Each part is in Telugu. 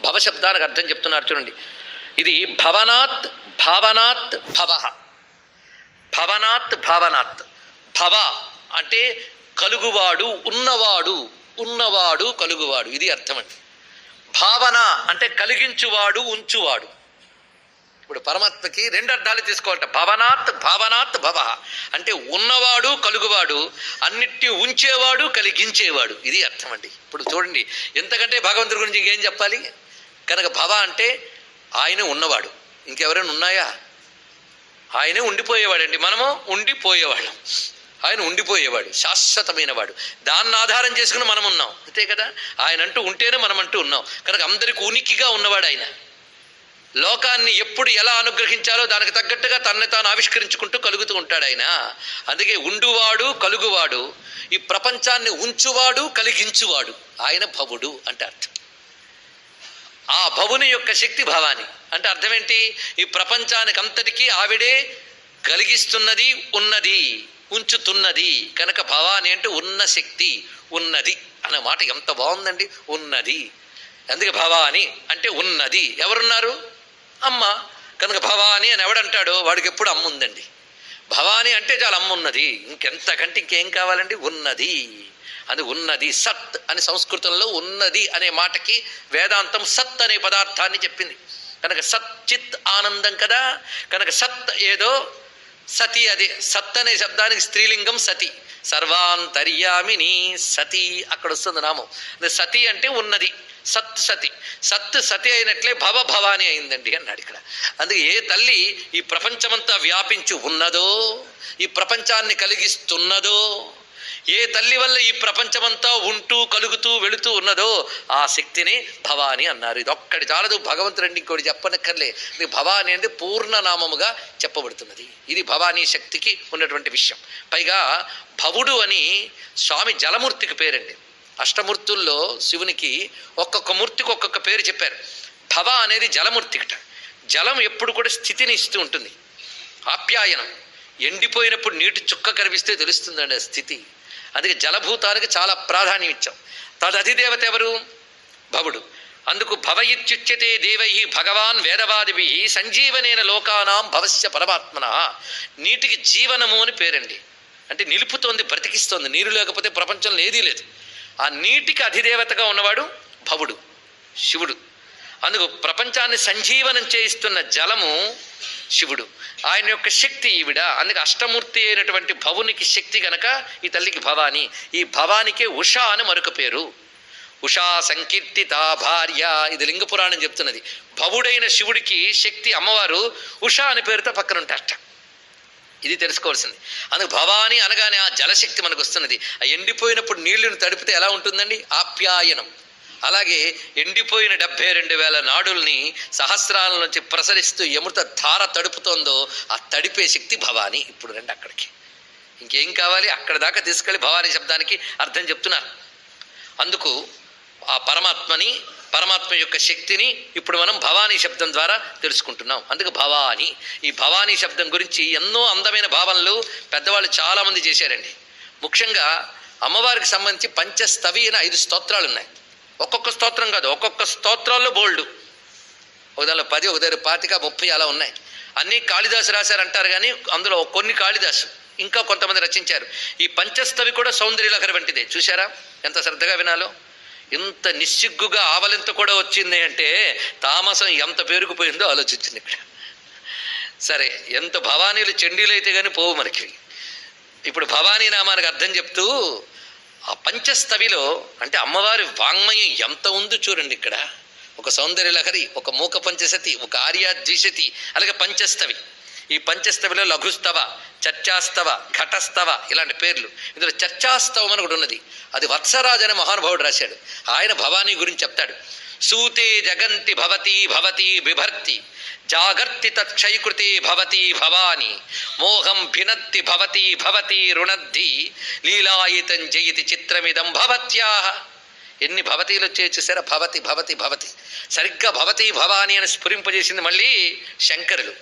భవశబ్దానికి అర్థం చెప్తున్నారు చూడండి. ఇది భవనాత్ భావనాత్ భవ. భవనాత్ భావనాత్. భవ అంటే కలుగువాడు ఉన్నవాడు ఉన్నవాడు కలుగువాడు. ఇది అర్థం అండి భావన అంటే కలిగించువాడు ఉంచువాడు. ఇప్పుడు పరమాత్మకి రెండు అర్థాలు తీసుకోవాలట. భవనాత్ భావనాత్ భవ. అంటే ఉన్నవాడు కలుగువాడు అన్నిటినీ ఉంచేవాడు కలిగించేవాడు. ఇది అర్థం అండి. ఇప్పుడు చూడండి ఎంతకంటే భగవంతుడి గురించి ఇంకేం చెప్పాలి? కనుక భవ అంటే ఆయన ఉన్నవాడు. ఇంకెవరైనా ఉన్నాయా? ఆయనే ఉండిపోయేవాడండి. మనము ఉండిపోయేవాళ్ళం. ఆయన ఉండిపోయేవాడు శాశ్వతమైన వాడు దాన్ని ఆధారం చేసుకుని మనం ఉన్నాం అంతే కదా? ఆయన అంటూ ఉంటేనే మనం అంటూ ఉన్నాం. కనుక అందరికి ఉనికిగా ఉన్నవాడు ఆయన. లోకాన్ని ఎప్పుడు ఎలా అనుగ్రహించాలో దానికి తగ్గట్టుగా తనని తాను ఆవిష్కరించుకుంటూ కలుగుతూ ఉంటాడు ఆయన. అందుకే ఉండువాడు కలుగువాడు ఈ ప్రపంచాన్ని ఉంచువాడు కలిగించువాడు. ఆయన భవుడు అంటే అర్థం. ఆ భవుని యొక్క శక్తి భవాని అంటే అర్థం ఏంటి? ఈ ప్రపంచానికి అంతటికీ ఆవిడే కలిగిస్తున్నది ఉన్నది ఉంచుతున్నది. కనుక భవాని అంటే ఉన్న శక్తి ఉన్నది అనే మాట ఎంత బాగుందండి. ఉన్నది. అందుకే భవాని అంటే ఉన్నది. ఎవరున్నారు? అమ్మ కనుక భవానీ అని ఎవడంటాడో వాడికి ఎప్పుడు అమ్మ ఉందండి. భవానీ అంటే చాలా అమ్మ ఉన్నది. ఇంకెంతకంటే ఇంకేం కావాలండి? ఉన్నది. అది ఉన్నది సత్ అని సంస్కృతంలో ఉన్నది అనే మాటకి వేదాంతం సత్ అనే పదార్థాన్ని చెప్పింది. కనుక సత్ చిత్ ఆనందం కదా? కనుక సత్ ఏదో సతి అదే సత్ అనే శబ్దానికి స్త్రీలింగం సతి. సర్వాంతర్యామిని సతి అక్కడ వస్తుంది నామం. అదే సతి అంటే ఉన్నది. సత్ సతి. సత్ సతి అయినట్లే భవ భవాని అయిందండి అన్నాడు ఇక్కడ. అందుకే ఏ తల్లి ఈ ప్రపంచమంతా వ్యాపించి ఉన్నదో ఈ ప్రపంచాన్ని కలిగిస్తున్నదో ఏ తల్లి వల్ల ఈ ప్రపంచమంతా ఉంటూ కలుగుతూ వెళుతూ ఉన్నదో ఆ శక్తిని భవాని అన్నారు. ఇది ఒక్కటి చాలదు. భగవంతుడు ఇంకోటి చెప్పనక్కర్లే. ఇది భవాని అనేది పూర్ణనామముగా చెప్పబడుతున్నది. ఇది భవానీ శక్తికి ఉన్నటువంటి విషయం. పైగా భవుడు అని స్వామి జలమూర్తికి పేరండి. అష్టమూర్తుల్లో శివునికి ఒక్కొక్క మూర్తికి ఒక్కొక్క పేరు చెప్పారు. భవ అనేది జలమూర్తికట. జలం ఎప్పుడు కూడా స్థితిని ఇస్తూ ఉంటుంది. ఆప్యాయనం. ఎండిపోయినప్పుడు నీటి చుక్క కనిపిస్తే తెలుస్తుందండి ఆ స్థితి. అందుకే జలభూతానికి చాలా ప్రాధాన్యం ఇచ్చాం తదధిదేవత ఎవరు? భవుడు. అందుకు భవ ఇత్యుచ్యతే దేవై భగవాన్ వేదవాదిభి సంజీవనైన లోకానాం భవస్య పరమాత్మన. నీటికి జీవనము అని పేరండి. అంటే నిలుపుతోంది బ్రతికిస్తోంది నీరు లేకపోతే ప్రపంచంలో ఏదీ లేదు. ఆ నీటికి అధిదేవతగా ఉన్నవాడు భవుడు శివుడు. అందుకు ప్రపంచాన్ని సంజీవనం చేయిస్తున్న జలము శివుడు. ఆయన యొక్క శక్తి ఈవిడ. అందుకే అష్టమూర్తి అయినటువంటి భవునికి శక్తి గనక ఈ తల్లికి భవాని. ఈ భవానికే ఉషా అని మరొక పేరు. ఉషా సంకీర్తిత భార్య. ఇది లింగ పురాణం చెప్తున్నది. భవుడైన శివుడికి శక్తి అమ్మవారు ఉషా అనే పేరుతో పక్కన ఉంటారట ఇది తెలుసుకోవాల్సింది. అందుకు భవాని అనగానే ఆ జలశక్తి మనకు వస్తున్నది. ఆ ఎండిపోయినప్పుడు నీళ్ళను తడిపితే ఎలా ఉంటుందండి? ఆప్యాయనం. అలాగే ఎండిపోయిన డెబ్బై రెండు వేల నాడుల్ని సహస్రాల నుంచి ప్రసరిస్తూ ఎమృత ధార తడుపుతోందో ఆ తడిపే శక్తి భవాని ఇప్పుడు రండి అక్కడికి. ఇంకేం కావాలి? అక్కడ దాకా తీసుకెళ్ళి భవానీ శబ్దానికి అర్థం చెప్తున్నారు. అందుకు ఆ పరమాత్మని పరమాత్మ యొక్క శక్తిని ఇప్పుడు మనం భవానీ శబ్దం ద్వారా తెలుసుకుంటున్నాం. అందుకు భవాని. ఈ భవానీ శబ్దం గురించి ఎన్నో అందమైన భావనలు పెద్దవాళ్ళు చాలామంది చేశారండి. ముఖ్యంగా అమ్మవారికి సంబంధించి పంచస్తవి అని ఐదు స్తోత్రాలు ఉన్నాయి ఒక్కొక్క స్తోత్రం కాదు ఒక్కొక్క స్తోత్రాల్లో బోల్డ్. ఒక దానిలో పది ఒక దగ్గర పాతిక ముప్పై అలా ఉన్నాయి. అన్నీ కాళిదాసు రాశారు అంటారు కానీ అందులో కొన్ని కాళిదాసు ఇంకా కొంతమంది రచించారు. ఈ పంచస్తవి కూడా సౌందర్యలహరి వంటిదే. చూసారా ఎంత శ్రద్ధగా వినాలో? ఇంత నిస్సిగ్గుగా ఆవలింత కూడా వచ్చింది అంటే తామసం ఎంత పేరుకుపోయిందో ఆలోచించింది ఇక్కడ. సరే ఎంత భవానీలు చెండీలు అయితే కానీ పోవు మనకి. ఇప్పుడు భవానీ నామానికి అర్థం చెప్తూ ఆ పంచస్తవిలో అంటే అమ్మవారి వాంగ్మయం ఎంత ఉందో చూడండి ఇక్కడ. ఒక సౌందర్యలహరి ఒక మూక పంచసతి ఒక ఆర్యాద్విశతి అలాగే పంచస్తవి. ఈ పంచస్తవిలో లఘుస్తవ చర్చాస్తవ ఘటస్తవ ఇలాంటి పేర్లు. ఇందులో చర్చాస్తవం అని కూడా ఉన్నది. అది వత్సరాజు అనే మహానుభావుడు రాశాడు. ఆయన భవానీ గురించి చెప్తాడు. సూతే జగంతి భవతి భవతి బిభర్తి. జాగర్తి తత్క్షయకృతే భవతి భవాని మోహం భినత్తి భవతి భవతి రుణద్ధి లీలాయితం జయతి చిత్రమిదం భవత్యా ఎన్ని భవతీలు వచ్చే చూసారా? భవతి భవతి భవతి. సరిగ్గా భవతి భవాని అని స్ఫురింపజేసింది మళ్ళీ శంకరులు.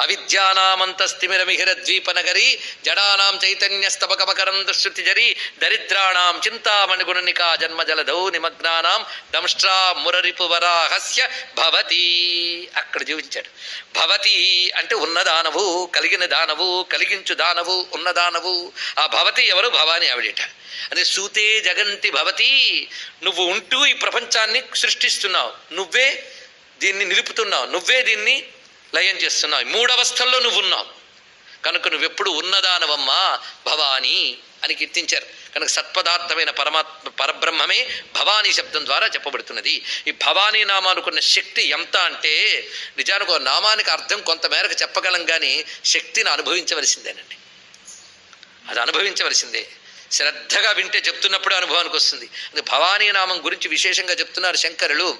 అవిద్యానామంతస్తిమిరమిహిర ద్వీపనగరి జడానాం చైతన్యస్తబకమకరంద దుశ్రుతిజరి దరిద్రాణాం చింతామణిగుణనికా జన్మజలధౌ నిమగ్నానాం దంష్ట్రా మురరిపు వరాహస్య భవతి. అక్కడ జీవించాడు భవతి అంటే ఉన్న దానవు కలిగిన దానవు కలిగించు దానవు ఉన్న దానవు ఆ భవతి ఎవరు? భవాని ఆవిడేట. అదే సూతే జగంతి భవతి నువ్వు ఉంటూ ఈ ప్రపంచాన్ని సృష్టిస్తున్నావు. నువ్వే దీన్ని నిలుపుతున్నావు. నువ్వే దీన్ని లయం చేస్తున్నావు. మూడవస్థల్లో నువ్వు ఉన్నావు కనుక నువ్వెప్పుడు ఉన్నదానవమ్మా భవానీ అని కీర్తించారు. కనుక సత్పదార్థమైన పరమాత్మ పరబ్రహ్మమే భవానీ శబ్దం ద్వారా చెప్పబడుతున్నది. ఈ భవానీ నామానుకున్న శక్తి ఎంత అంటే నిజానికి ఒక నామానికి అర్థం కొంతమేరకు చెప్పగలం కానీ శక్తిని అనుభవించవలసిందేనండి. అది అనుభవించవలసిందే. శ్రద్ధగా వింటే చెప్తున్నప్పుడు అనుభవానికి వస్తుంది. అది భవానీ నామం గురించి విశేషంగా చెప్తున్నారు శంకరులు.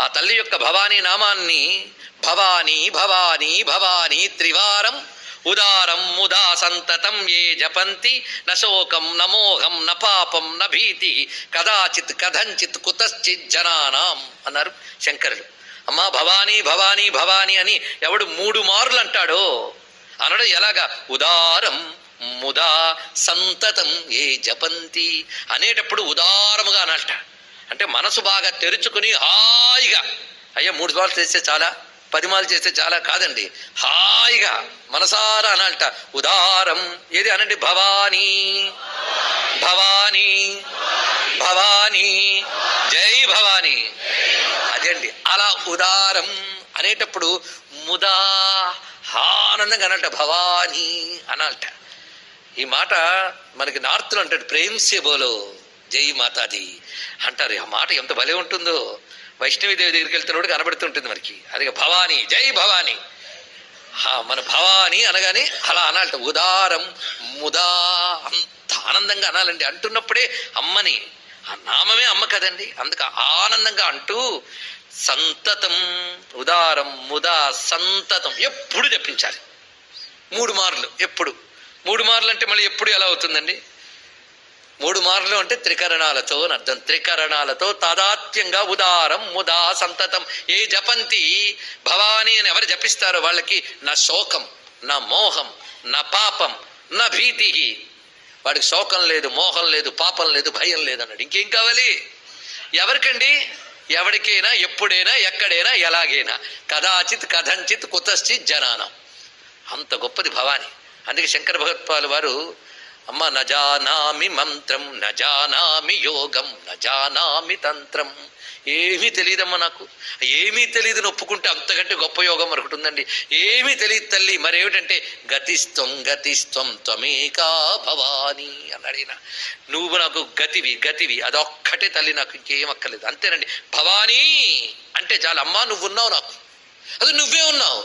ఆ తల్లి యొక్క భవానీ నామాన్ని భవానీ భవానీ భవానీ త్రివారం ఉదారం ముదా సంతతం ఏ జపంతి నశోకం నమోహం న న పాపం న భీతి కదాచిత్ కథంచిత్ కుతశ్చిత్ జనానాం అన్నారు శంకరులు. అమ్మా భవానీ భవానీ భవానీ అని ఎవడు మూడు మార్లు అంటాడో అనడం ఎలాగా? ఉదారం ముదా సంతతం ఏ జపంతి అనేటప్పుడు ఉదారముగా అనట అంటే మనసు బాగా తెరుచుకుని హాయిగా. అయ్యా మూడు సార్లు చేస్తే చాలా పది మాలు చేస్తే చాలా కాదండి. హాయిగా మనసారా అనాలట ఉదారం. ఏది అనండి? భవానీ. భవానీ. భవానీ. జై భవానీ. అదేండి అలా ఉదారం అనేటప్పుడు ముదా ఆనందంగా అనాలట భవానీ అనాలట. ఈ మాట మనకి నార్త్లో అంటాడు ప్రేమ్ బోలో. జై మాతాది అంటారు. ఆ మాట ఎంత భలే ఉంటుందో. వైష్ణవీదేవి దగ్గరికి వెళ్తున్నప్పుడు కనబడుతుంటుంది మనకి. అది భవానీ జై భవానీ. మన భవానీ అనగానే అలా అనాలట. ఉదారం ముదా అంత ఆనందంగా అనాలండి. అంటున్నప్పుడే అమ్మని ఆ నామమే అమ్మ కదండి. అందుకు ఆనందంగా అంటూ సంతతం ఉదారం ముదా సంతతం ఎప్పుడు జపించాలి మూడు మార్లు ఎప్పుడు? మూడు మార్లు అంటే మళ్ళీ ఎప్పుడు ఎలా అవుతుందండి? మూడు మార్లు అంటే త్రికరణాలతో అని అర్థం. త్రికరణాలతో తాదాత్మ్యంగా ఉదారం ముదా సంతతం. ఏ జపంతి? భవానీ అని ఎవరు జపిస్తారో వాళ్ళకి నా శోకం నా మోహం నా పాపం నా భీతి. వాడికి శోకం లేదు మోహం లేదు పాపం లేదు భయం లేదు అన్నాడు. ఇంకేం కావాలి? ఎవరికండి? ఎవరికైనా ఎప్పుడైనా ఎక్కడైనా ఎలాగైనా. కదాచిత్ కథంచిత్ కుతశ్చిత్ జనానం. అంత గొప్పది భవాని. అందుకే శంకర భగత్పాలు వారు అమ్మ నజానామి మంత్రం నజానామి యోగం నజానామి తంత్రం. ఏమీ తెలియదమ్మా నాకు. ఏమీ తెలియదు నొప్పుకుంటే అంతకంటే గొప్ప యోగం మరొకటి ఉందండి. ఏమీ తెలియదు తల్లి మరేమిటంటే గతిస్త్వం గతిస్త్వం త్వమేకా భవాని అని ఈయన నువ్వు నాకు గతివి గతివి అదొక్కటే తల్లి నాకు ఇంకేం అక్కర్లేదు. అంతేనండి. భవానీ అంటే చాలా అమ్మా నువ్వున్నావు నాకు. అది నువ్వే ఉన్నావు.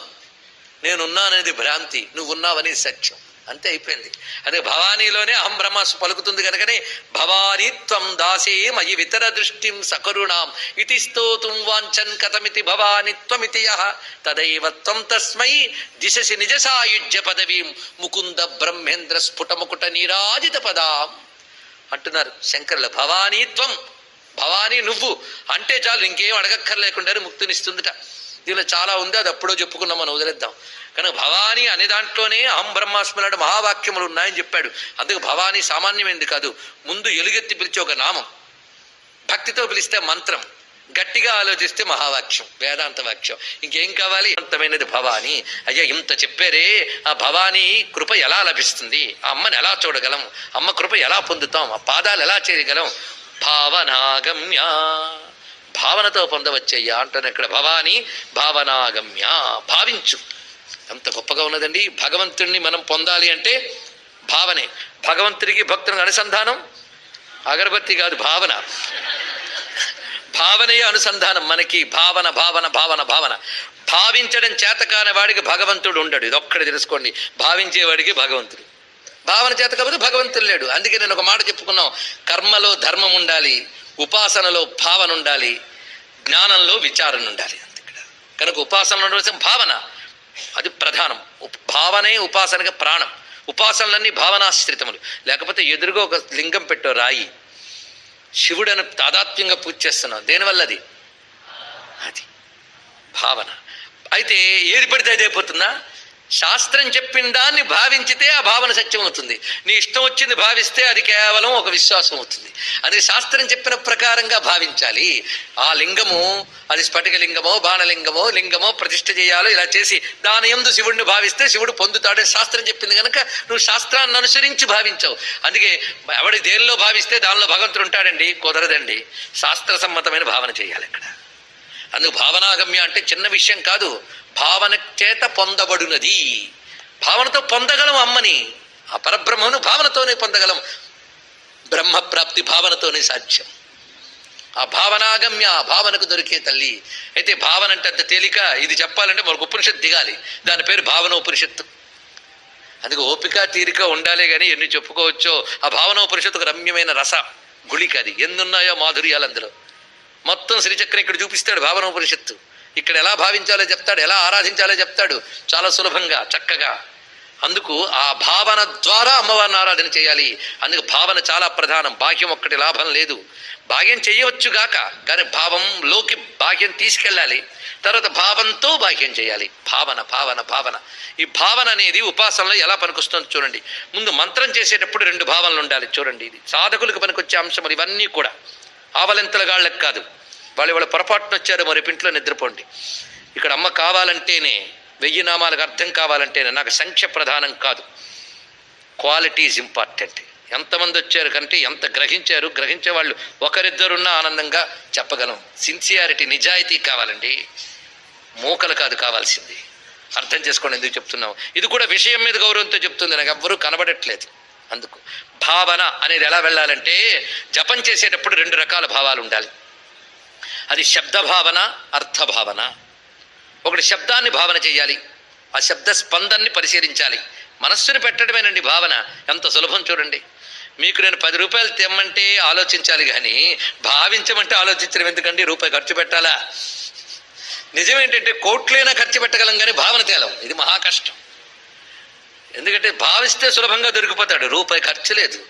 నేనున్నాననేది భ్రాంతి నువ్వు ఉన్నావనేది సత్యం. అంతే అయిపోయింది. అదే భవానీలోనే అహం బ్రహ్మాసు పలుకుతుంది కనుకనే భవానీ త్వం దాసే మయి వితర దృష్టిం సకరుణాం. ఇతి స్తోతుం వాంఛన్ కథమితి భవాని యహ తదైవత్వం త్వం తస్మై దిశసి నిజసాయుజ్య పదవీం. ముకుంద బ్రహ్మేంద్ర స్ఫుటముకుట నీరాజిత పదాం. అంటున్నారు శంకరులు భవానీత్వం భవానీ నువ్వు. అంటే చాలు ఇంకేం అడగక్కర్లేకుండా ముక్తినిస్తుందిట. దీనిలో చాలా ఉంది అది అప్పుడో చెప్పుకున్నాం మనం వదిలేద్దాం. కనుక భవానీ అనే దాంట్లోనే అహం బ్రహ్మాస్మరాడు మహావాక్యములు ఉన్నాయని చెప్పాడు. అందుకు భవానీ సామాన్యమైనది కాదు. ముందు ఎలుగెత్తి పిలిచే ఒక నామం. భక్తితో పిలిస్తే మంత్రం. గట్టిగా ఆలోచిస్తే మహావాక్యం వేదాంత వాక్యం. ఇంకేం కావాలి? అంతమైనది భవాని. అయ్యా ఇంత చెప్పారే ఆ భవానీ కృప ఎలా లభిస్తుంది? ఆ అమ్మని ఎలా చూడగలం? అమ్మ కృప ఎలా పొందుతాం? ఆ పాదాలు ఎలా చేయగలం భావనాగమ్య. భావనతో పొందవచ్చయ్యా అంటాను ఇక్కడ భవాని. భావనాగమ్య. భావించు. ఎంత గొప్పగా ఉన్నదండి. భగవంతుణ్ణి మనం పొందాలి అంటే భావనే. భగవంతుడికి భక్తులకు అనుసంధానం అగరబత్తి కాదు భావన. భావనే అనుసంధానం మనకి. భావన భావన భావన భావన. భావించడం చేతకాని వాడికి భగవంతుడు ఉండడు. ఇది ఒక్కడే తెలుసుకోండి. భావించేవాడికి భగవంతుడు. భావన చేత కాకపోతే భగవంతుడు లేడు. అందుకే నేను ఒక మాట చెప్పుకున్నాం. కర్మలో ధర్మం ఉండాలి ఉపాసనలో భావన ఉండాలి జ్ఞానంలో విచారణ ఉండాలి. అంతే ఇక్కడ కనుక ఉపాసనలో భావన. అది ప్రధానం. భావనే ఉపాసనగా ప్రాణం. ఉపాసనలన్నీ భావనాశ్రితములు. లేకపోతే ఎదురుగా ఒక లింగం పెట్టో రాయి. శివుడని తాదాత్మ్యంగా పూజ చేస్తున్నాం దేనివల్ల అది? అది. భావన. అయితే ఏది పడితే అదే అయిపోతుందా శాస్త్రం చెప్పిన దాన్ని భావించితే ఆ భావన సత్యం అవుతుంది. నీ ఇష్టం వచ్చింది భావిస్తే అది కేవలం ఒక విశ్వాసం అవుతుంది. అది శాస్త్రం చెప్పిన ప్రకారంగా భావించాలి. ఆ లింగము అది స్ఫటిక లింగమో బాణలింగమో లింగమో ప్రతిష్ఠ చేయాలో ఇలా చేసి దాని ఎందు శివుడిని భావిస్తే శివుడు పొందుతాడని శాస్త్రం చెప్పింది కనుక నువ్వు శాస్త్రాన్ని అనుసరించి భావించావు. అందుకే ఎవడి దేనిలో భావిస్తే దానిలో భగవంతుడు ఉంటాడండి కుదరదండి. శాస్త్ర సమ్మతమైన భావన చేయాలి ఇక్కడ అందుకు భావనాగమ్య అంటే చిన్న విషయం కాదు. భావన చేత పొందబడినది. భావనతో పొందగలం అమ్మని ఆ పరబ్రహ్మను భావనతోనే పొందగలం. బ్రహ్మ ప్రాప్తి భావనతోనే సాధ్యం. ఆ భావనాగమ్య ఆ భావనకు దొరికే తల్లి. అయితే భావన అంటే అంత తేలిక ఇది చెప్పాలంటే మనకు ఉపనిషత్తు దిగాలి. దాని పేరు భావనోపనిషత్తు. అందుకే ఓపిక తీరిక ఉండాలి కానీ ఎన్ని చెప్పుకోవచ్చో ఆ భావనోపనిషత్తుకు రమ్యమైన రస గుళిక అది ఎన్నున్నాయో మాధుర్యాలు అందులో. మొత్తం శ్రీచక్రం ఇక్కడ చూపిస్తాడు భావనోపనిషత్తు. ఇక్కడ ఎలా భావించాలో చెప్తాడు ఎలా ఆరాధించాలో చెప్తాడు. చాలా సులభంగా చక్కగా. అందుకు ఆ భావన ద్వారా అమ్మవారిని ఆరాధన చేయాలి. అందుకు భావన చాలా ప్రధానం. భాగ్యం ఒక్కటి లాభం లేదు. భాగ్యం చేయవచ్చుగాక కానీ భావంలోకి భాగ్యం తీసుకెళ్ళాలి. తర్వాత భావంతో భాగ్యం చేయాలి. భావన భావన భావన. ఈ భావన అనేది ఉపాసనలో ఎలా పనికొస్తుందో చూడండి. ముందు మంత్రం చేసేటప్పుడు రెండు భావనలు ఉండాలి. చూడండి ఇది సాధకులకు పనికొచ్చే అంశములు ఇవన్నీ కూడా. ఆవలింతల గాళ్ళకు కాదు. వాళ్ళు ఇవాళ పొరపాటున వచ్చారు మరి ఇంట్లో నిద్రపోండి. ఇక్కడ అమ్మ కావాలంటేనే వెయ్యి నామాలకు అర్థం కావాలంటేనే నాకు సంఖ్య ప్రధానం కాదు. క్వాలిటీ ఈజ్ ఇంపార్టెంట్ ఎంతమంది వచ్చారు కంటే ఎంత గ్రహించారు గ్రహించే వాళ్ళు ఒకరిద్దరున్నా ఆనందంగా చెప్పగలం. సిన్సియారిటీ నిజాయితీ కావాలండి. మూకలు కాదు కావాల్సింది. అర్థం చేసుకోండి ఎందుకు చెప్తున్నాం ఇది కూడా విషయం మీద గౌరవంతో చెప్తుంది నాకు ఎవ్వరూ కనబడట్లేదు. అందుకు భావన అనేది ఎలా వెళ్ళాలంటే జపం చేసేటప్పుడు రెండు రకాల భావాలు ఉండాలి. అది శబ్ద భావన అర్థ భావన ఒకటి శబ్దాన్ని భావన చేయాలి. ఆ శబ్ద స్పందన్ని పరిశీలించాలి. మనస్సుని పెట్టడమేనండి భావన. ఎంత సులభం చూడండి. మీకు నేను పది రూపాయలు తెమ్మంటే ఆలోచించాలి కానీ భావించమంటే ఆలోచించడం ఎందుకండి? రూపాయి ఖర్చు పెట్టాలా? నిజమేంటంటే కోట్లైనా ఖర్చు పెట్టగలం కానీ భావన తేలం. ఇది మహా కష్టం. ఎందుకంటే భావిస్తే సులభంగా దొరికిపోతాడు. రూపాయి ఖర్చు లేదు.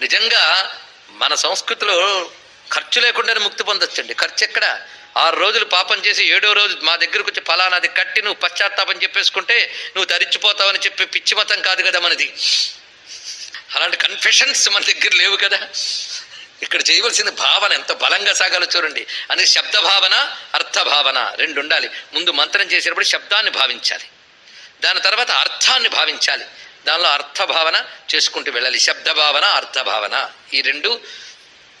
నిజంగా మన సంస్కృతిలో ఖర్చు లేకుండానే ముక్తి పొందొచ్చండి. ఖర్చు ఎక్కడ? ఆరు రోజులు పాపం చేసి ఏడో రోజు మా దగ్గరకు వచ్చి ఫలానాది కట్టి నువ్వు పశ్చాత్తాపం చెప్పేసుకుంటే నువ్వు ధరించిపోతావని చెప్పే పిచ్చి మతం కాదు కదా మనది. అలాంటి కన్ఫెషన్స్ మన దగ్గర లేవు కదా. ఇక్కడ చేయవలసిన భావన ఎంత బలంగా సాగాలో చూడండి. అనేది శబ్ద భావన అర్థ భావన రెండు ఉండాలి. ముందు మంత్రం చేసేటప్పుడు శబ్దాన్ని భావించాలి. దాని తర్వాత అర్థాన్ని భావించాలి. దానిలో అర్థ భావన చేసుకుంటూ వెళ్ళాలి. శబ్ద భావన అర్థ భావన ఈ రెండు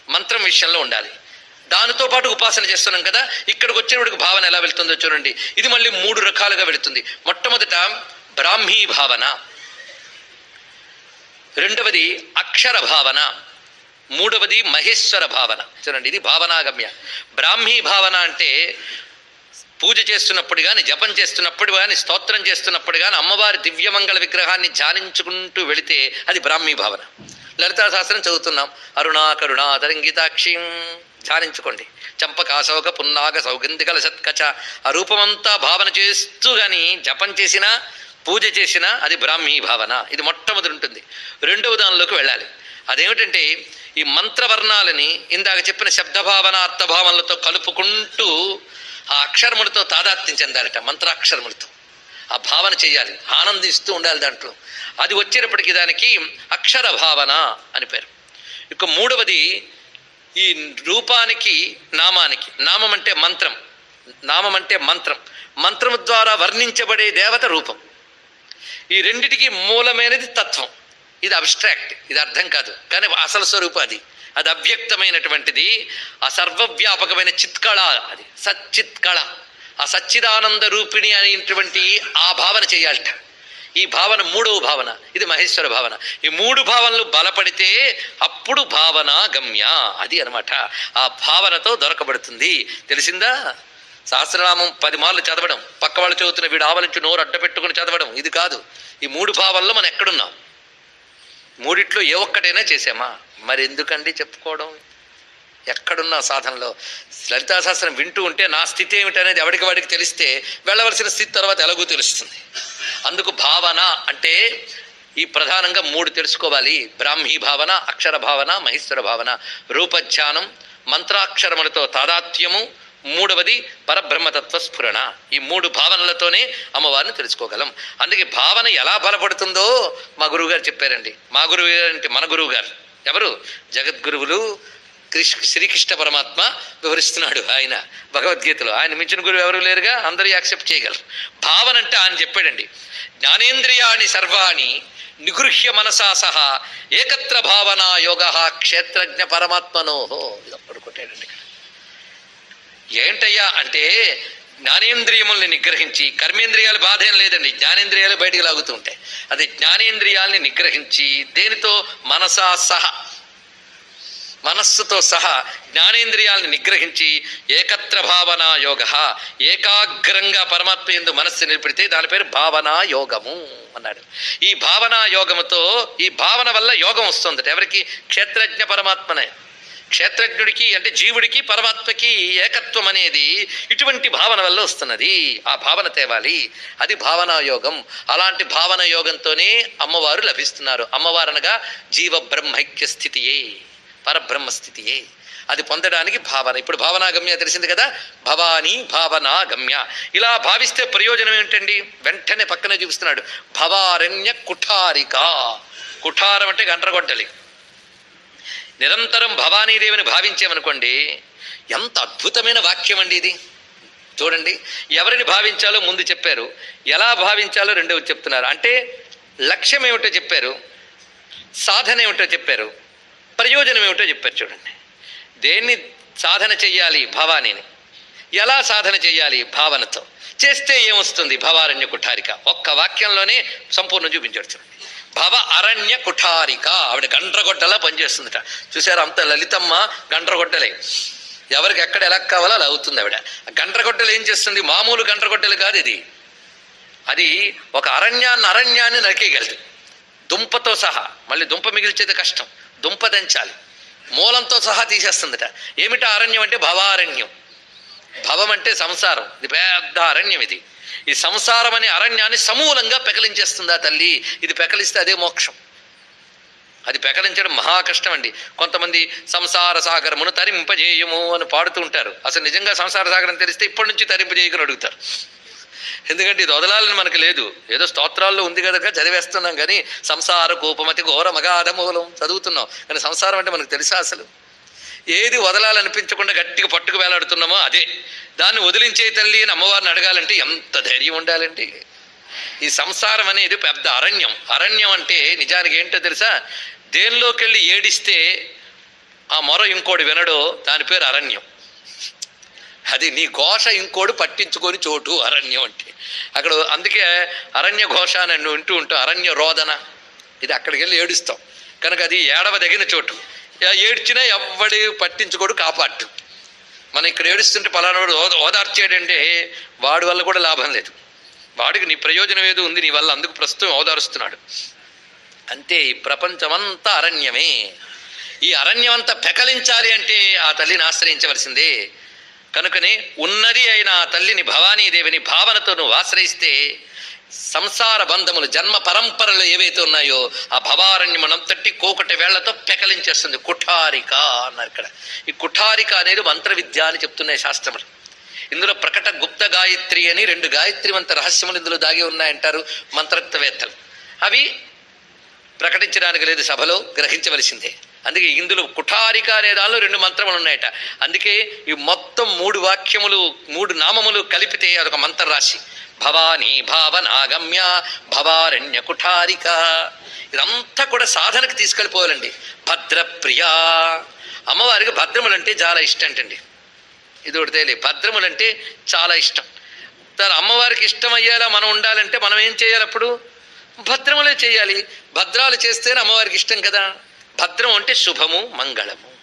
మంత్రం విషయంలో ఉండాలి. దానితో పాటు ఉపాసన చేస్తున్నాం కదా ఇక్కడికి వచ్చేవాడికి భావన ఎలా వెళ్తుందో చూడండి. ఇది మళ్ళీ మూడు రకాలుగా వెళుతుంది. మొట్టమొదట బ్రాహ్మీ భావన. రెండవది అక్షర భావన. మూడవది మహేశ్వర భావన. చూడండి ఇది భావనాగమ్య. బ్రాహ్మీ భావన అంటే పూజ చేస్తున్నప్పుడు కానీ జపం చేస్తున్నప్పుడు కానీ స్తోత్రం చేస్తున్నప్పుడు కానీ అమ్మవారి దివ్యమంగళ విగ్రహాన్ని ధ్యానించుకుంటూ వెళితే అది బ్రాహ్మీ భావన. లలితా శాస్త్రం చదువుతున్నాం. అరుణా కరుణా తరంగితాక్షిం. ధ్యానించుకోండి. చంపకాశోక పున్నాగ సౌగంధికల సత్కచ. ఆ రూపమంతా భావన చేస్తూ కానీ జపం చేసినా పూజ చేసినా అది బ్రాహ్మీ భావన. ఇది మొట్టమొదటి ఉంటుంది. రెండవ దానిలోకి వెళ్ళాలి. అదేమిటంటే ఈ మంత్రవర్ణాలని ఇందాక చెప్పిన శబ్దభావన అర్థభావనలతో కలుపుకుంటూ ఆ అక్షరములతో తాదాత్మ్యం చెందాలట మంత్రాక్షరములతో. ఆ భావన చేయాలి. ఆనందిస్తూ ఉండాలి దాంట్లో. అది వచ్చేటప్పటికి దానికి అక్షర భావన అని పేరు. ఇక మూడవది ఈ రూపానికి నామానికి. నామం అంటే మంత్రం. నామం అంటే మంత్రం. మంత్రం ద్వారా వర్ణించబడే దేవత రూపం. ఈ రెండిటికి మూలమైనది తత్వం. ఇది అబ్స్ట్రాక్ట్. ఇది అర్థం కాదు. కానీ అసలు స్వరూపం అది. అది అవ్యక్తమైనటువంటిది. ఆ సర్వవ్యాపకమైన చిత్కళ అది. సచ్చిత్కళ. ఆ సచ్చిదానంద రూపిణి అనేటువంటి ఆ భావన చేయాలట. ఈ భావన మూడవ భావన ఇది మహేశ్వర భావన. ఈ మూడు భావనలు బలపడితే అప్పుడు భావన గమ్య అది అనమాట ఆ భావనతో దొరకబడుతుంది. తెలిసిందా? సహస్రనామం పది మార్లు చదవడం పక్క వాళ్ళు చదువుతున్న వీడు ఆవలించి నోరు అడ్డ పెట్టుకుని చదవడం ఇది కాదు. ఈ మూడు భావనలో మనం ఎక్కడున్నాం? మూడిట్లో ఏ ఒక్కటైనా చేసామా మరి ఎందుకండి చెప్పుకోవడం? ఎక్కడున్నా సాధనలో. లలితాశాస్త్రం వింటూ ఉంటే నా స్థితి ఏమిటనేది ఎవరికి వాడికి తెలిస్తే వెళ్ళవలసిన స్థితి తర్వాత ఎలాగో తెలుస్తుంది. అందుకు భావన అంటే ఈ ప్రధానంగా మూడు తెలుసుకోవాలి. బ్రాహ్మీ భావన అక్షర భావన మహేశ్వర భావన. రూపధ్యానం మంత్రాక్షరములతో తాదాత్మ్యము మూడవది పరబ్రహ్మతత్వ స్ఫురణ. ఈ మూడు భావనలతోనే అమ్మవారిని తెలుసుకోగలం. అందుకే భావన ఎలా బలపడుతుందో మా గురువుగారు చెప్పారండి. మా గురువు గారు అంటే మన గురువు గారు ఎవరు? జగద్గురువులు శ్రీకృష్ణ పరమాత్మ వివరిస్తున్నాడు ఆయన భగవద్గీతలో. ఆయన మించిన గురువు ఎవరు లేరుగా? అందరూ యాక్సెప్ట్ చేయగలరు. భావన అంటే ఆయన చెప్పాడండి. జ్ఞానేంద్రియాణి సర్వాణి నిగృహ్య మనసా సహా ఏకత్ర భావన యోగ క్షేత్రజ్ఞ పరమాత్మనోహో ఇది ఒక్కడు కొట్టాడండి ఏంటయ్యా అంటే జ్ఞానేంద్రియముల్ని నిగ్రహించి కర్మేంద్రియాలు బాధ ఏం లేదండి. జ్ఞానేంద్రియాలు బయటికి లాగుతూ ఉంటాయి. అది జ్ఞానేంద్రియాల్ని నిగ్రహించి దేనితో? మనసా సహా. మనస్సుతో సహా జ్ఞానేంద్రియాలను నిగ్రహించి ఏకత్ర భావన యోగ. ఏకాగ్రంగా పరమాత్మ ఎందు మనస్సు నిలిపితే దాని పేరు భావనా యోగము అన్నాడు. ఈ భావనా యోగముతో ఈ భావన వల్ల యోగం వస్తుంది ఎవరికి? క్షేత్రజ్ఞ పరమాత్మనే. క్షేత్రజ్ఞుడికి అంటే జీవుడికి పరమాత్మకి ఏకత్వం అనేది ఇటువంటి భావన వల్ల వస్తున్నది. ఆ భావన తేవాలి. అది భావనా యోగం. అలాంటి భావన యోగంతోనే అమ్మవారు లభిస్తున్నారు. అమ్మవారు అనగా జీవ బ్రహ్మైక్య స్థితియే. పరబ్రహ్మ స్థితియే అది పొందడానికి భావన. ఇప్పుడు భావనాగమ్య తెలిసింది కదా? భవానీ భావనాగమ్య. ఇలా భావిస్తే ప్రయోజనం ఏమిటండి? వెంటనే పక్కనే చూపిస్తున్నాడు. భవారణ్య కుఠారిక. కుఠారం అంటే గంటరగొడ్డలి నిరంతరం భవానీదేవిని భావించామనుకోండి ఎంత అద్భుతమైన వాక్యం అండి ఇది. చూడండి ఎవరిని భావించాలో ముందు చెప్పారు. ఎలా భావించాలో రెండవ చెప్తున్నారు. అంటే లక్ష్యం ఏమిటో చెప్పారు. సాధన ఏమిటో చెప్పారు. ప్రయోజనం ఏమిటో చెప్పారు చూడండి. దేన్ని సాధన చెయ్యాలి భవానీని? ఎలా సాధన చేయాలి భావనతో? చేస్తే ఏమొస్తుంది భవారణ్య కుఠారిక? ఒక్క వాక్యంలోనే సంపూర్ణం చూపించాడు చూడండి. భవ అరణ్య కుఠారిక. ఆవిడ గండ్రగొడ్డలా పనిచేస్తుందట. చూసారు అంత లలితమ్మ గండ్రగొడ్డలే. ఎవరికి ఎక్కడ ఎలా కావాలో అలా అవుతుంది ఆవిడ. గండ్రగొడ్డలు ఏం చేస్తుంది? మామూలు గండ్రగొడ్డలు కాదు ఇది. అది ఒక అరణ్యాన్ని అరణ్యాన్ని నరికేయగలదు. దుంపతో సహా. మళ్ళీ దుంప మిగిల్చేది కష్టం. దుంప దంచాలి మూలంతో సహా తీసేస్తుందట. ఏమిటా అరణ్యం అంటే భవారణ్యం. భవం అంటే సంసారం. ఇది పెద్ద అరణ్యం ఇది. ఈ సంసారం అనే అరణ్యాన్ని సమూలంగా పెకలించేస్తుందా తల్లి? ఇది పెకలిస్తే అదే మోక్షం. అది పెకలించడం మహా కష్టం అండి. కొంతమంది సంసార సాగరమును తరింపజేయము అని పాడుతూ ఉంటారు. అసలు నిజంగా సంసార సాగరం తెలిస్తే ఇప్పటి నుంచి తరింపజేయకుని అడుగుతారు. ఎందుకంటే ఇది వదలాలని మనకు లేదు. ఏదో స్తోత్రాల్లో ఉంది కనుక చదివేస్తున్నాం కానీ సంసార కూపమతి ఘోర మగాధ మూలం చదువుతున్నాం. కానీ సంసారం అంటే మనకు తెలుసా అసలు? ఏది వదలాలనిపించకుండా గట్టిగా పట్టుకు వేలాడుతున్నామో అదే. దాన్ని వదిలించే తల్లి అని అమ్మవారిని అడగాలంటే ఎంత ధైర్యం ఉండాలండి. ఈ సంసారం అనేది పెద్ద అరణ్యం. అరణ్యం అంటే నిజానికి ఏంటో తెలుసా? దేనిలోకి వెళ్ళి ఏడిస్తే ఆ మొర ఇంకోటి వినడో దాని పేరు అరణ్యం. అది నీ ఘోష ఇంకోడు పట్టించుకొని చోటు అరణ్యం అంటే. అక్కడ అందుకే అరణ్య ఘోష అని వింటూ ఉంటాం అరణ్య రోదన. ఇది అక్కడికి వెళ్ళి ఏడుస్తాం. కనుక అది ఏడవదగిన చోటు. ఏడ్చినా ఎవ్వడి పట్టించుకోడు కాపాడు. మనం ఇక్కడ ఏడుస్తుంటే పలానాడు ఓద- ఓదార్చాడంటే వాడి వల్ల కూడా లాభం లేదు. వాడికి నీ ప్రయోజనం ఏదో ఉంది నీ వల్ల అందుకు ప్రస్తుతం ఓదారుస్తున్నాడు. అంతే ఈ ప్రపంచమంతా అరణ్యమే. ఈ అరణ్యమంతా పెకలించాలి అంటే ఆ తల్లిని ఆశ్రయించవలసిందే. కనుకనే ఉన్నది అయిన ఆ తల్లిని భవానీదేవిని భావనతో నువ్వు ఆశ్రయిస్తే సంసార బంధములు జన్మ పరంపరలు ఏవైతే ఉన్నాయో ఆ భవారణ్యమునంతటి కోకటి వేళ్ళతో పెకలించేస్తుంది. కుఠారిక అన్నారు ఇక్కడ. ఈ కుఠారిక అనేది మంత్ర విద్య అని చెప్తున్నాయి శాస్త్రములు. ఇందులో ప్రకట గుప్త గాయత్రి అని రెండు గాయత్రి మంత్ర రహస్యములు ఇందులో దాగి ఉన్నాయంటారు మంత్రత్వవేత్తలు. అవి ప్రకటించడానికి లేదు సభలో గ్రహించవలసిందే. అందుకే ఇందులో కుఠారిక అనే దానిలో రెండు మంత్రములు ఉన్నాయట. అందుకే ఈ మొత్తం మూడు వాక్యములు మూడు నామములు కలిపితే అదొక మంత్ర రాశి. భవానీ భావనాగమ్య భవారణ్య కుఠారిక. ఇదంతా కూడా సాధనకు తీసుకెళ్ళిపోవాలండి. భద్రప్రియ. అమ్మవారికి భద్రములంటే చాలా ఇష్టం అంటండి ఇది ఒకటి తెలియ భద్రములంటే చాలా ఇష్టం. తన అమ్మవారికి ఇష్టం అయ్యేలా మనం ఉండాలంటే మనం ఏం చేయాలి అప్పుడు? భద్రములే చేయాలి. భద్రాలు చేస్తేనే అమ్మవారికి ఇష్టం కదా. భద్రం అంటే శుభము మంగళము.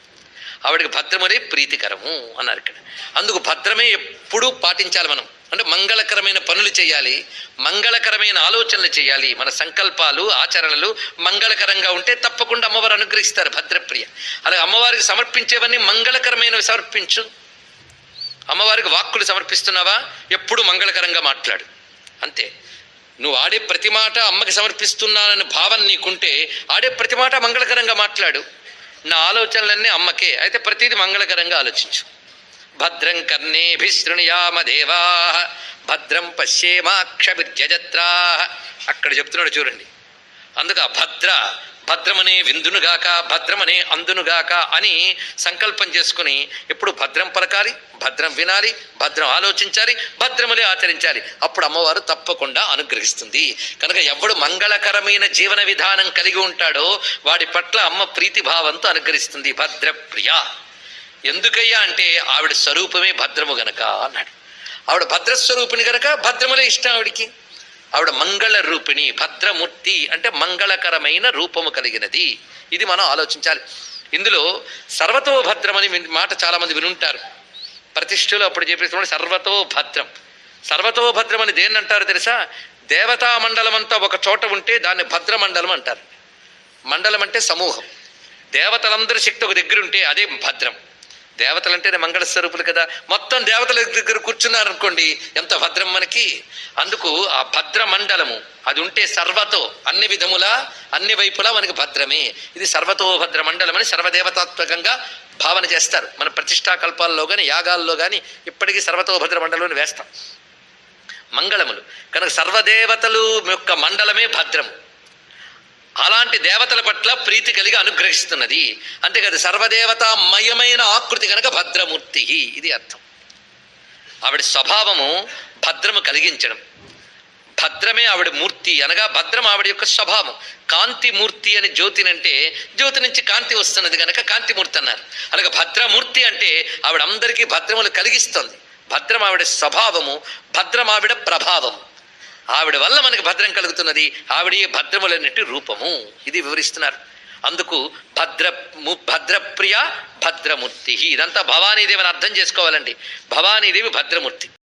ఆవిడకి అనేది ప్రీతికరము అన్నారు ఇక్కడ. అందుకు భద్రమే ఎప్పుడూ పాటించాలి మనం. అంటే మంగళకరమైన పనులు చేయాలి మంగళకరమైన ఆలోచనలు చేయాలి. మన సంకల్పాలు ఆచరణలు మంగళకరంగా ఉంటే తప్పకుండా అమ్మవారు అనుగ్రహిస్తారు భద్రప్రియ. అలాగే అమ్మవారికి సమర్పించేవన్నీ మంగళకరమైనవి సమర్పించు. అమ్మవారికి వాక్కులు సమర్పిస్తున్నావా? ఎప్పుడు మంగళకరంగా మాట్లాడు. అంతే. నువ్వు ఆడే ప్రతి మాట అమ్మకి సమర్పిస్తున్నానని భావన నీకుంటే ఆడే ప్రతి మాట మంగళకరంగా మాట్లాడు. నా ఆలోచనలన్నీ అమ్మకే. అయితే ప్రతిదీ మంగళకరంగా ఆలోచించు. భద్రం కర్ణేభిశృణుయామ దేవా భద్రం పశ్యేమాక్షభిర్జత్రా అక్కడ చెప్తున్నాడు చూడండి. అందుకు ఆ భద్ర భద్రమనే విందునుగాక భద్రమనే అందునుగాక అని సంకల్పం చేసుకుని ఎప్పుడు భద్రం పలకాలి భద్రం వినాలి భద్రం ఆలోచించాలి భద్రములే ఆచరించాలి. అప్పుడు అమ్మవారు తప్పకుండా అనుగ్రహిస్తుంది. కనుక ఎవడు మంగళకరమైన జీవన విధానం కలిగి ఉంటాడో వాడి పట్ల అమ్మ ప్రీతి భావంతో అనుగ్రహిస్తుంది. భద్రప్రియ. ఎందుకయ్యా అంటే ఆవిడ స్వరూపమే భద్రము గనక అన్నాడు. ఆవిడ భద్రస్వరూపిణి గనక భద్రములే ఇష్టం ఆవిడికి. ఆవిడ మంగళ రూపిణి భద్రమూర్తి అంటే మంగళకరమైన రూపము కలిగినది. ఇది మనం ఆలోచించాలి. ఇందులో సర్వతో భద్రమని మాట చాలామంది వినుంటారు. ప్రతిష్ఠలో అప్పుడు చెప్పేసినప్పుడు సర్వతో భద్రం సర్వతో భద్రం అని దేన్ని అంటారు తెలుసా? దేవతా మండలం అంతా ఒక చోట ఉంటే దాన్ని భద్రమండలం అంటారు. మండలం అంటే సమూహం. దేవతలందరి శక్తి ఒక దగ్గర ఉంటే అదే భద్రం. దేవతలు అంటేనే మంగళ స్వరూపులు కదా. మొత్తం దేవతల దగ్గర కూర్చున్నారు అనుకోండి ఎంత భద్రం మనకి. అందుకు ఆ భద్ర మండలము అది ఉంటే సర్వతో అన్ని విధములా అన్ని వైపులా మనకి భద్రమే. ఇది సర్వతో భద్ర మండలం అని సర్వదేవతాత్మకంగా భావన చేస్తారు. మన ప్రతిష్టాకల్పాల్లో కానీ యాగాల్లో కానీ ఇప్పటికీ సర్వతో భద్ర మండలం అని వేస్తాం. మంగళములు. కనుక సర్వదేవతలు యొక్క మండలమే భద్రము. అలాంటి దేవతల పట్ల ప్రీతి కలిగి అనుగ్రహిస్తున్నది. అంతేకాదు సర్వదేవతామయమైన ఆకృతి కనుక భద్రమూర్తి ఇది అర్థం. ఆవిడ స్వభావము భద్రము కలిగించడం. భద్రమే ఆవిడ మూర్తి అనగా భద్రం ఆవిడ యొక్క స్వభావం. కాంతి మూర్తి అని జ్యోతినంటే జ్యోతి నుంచి కాంతి వస్తున్నది కనుక కాంతిమూర్తి అన్నారు. అలాగే భద్రమూర్తి అంటే ఆవిడ అందరికీ భద్రములు కలిగిస్తుంది. భద్రం ఆవిడ స్వభావము భద్రం ఆవిడ ప్రభావము. ఆవిడ వల్ల మనకి భద్రం కలుగుతున్నది. ఆవిడ భద్రములన్నిటి రూపము. ఇది వివరిస్తున్నారు. అందుకు భద్ర ము- భద్రప్రియ భద్రమూర్తి. ఇదంతా భవానీదేవిని అర్థం చేసుకోవాలండి. భవానీదేవి భద్రమూర్తి.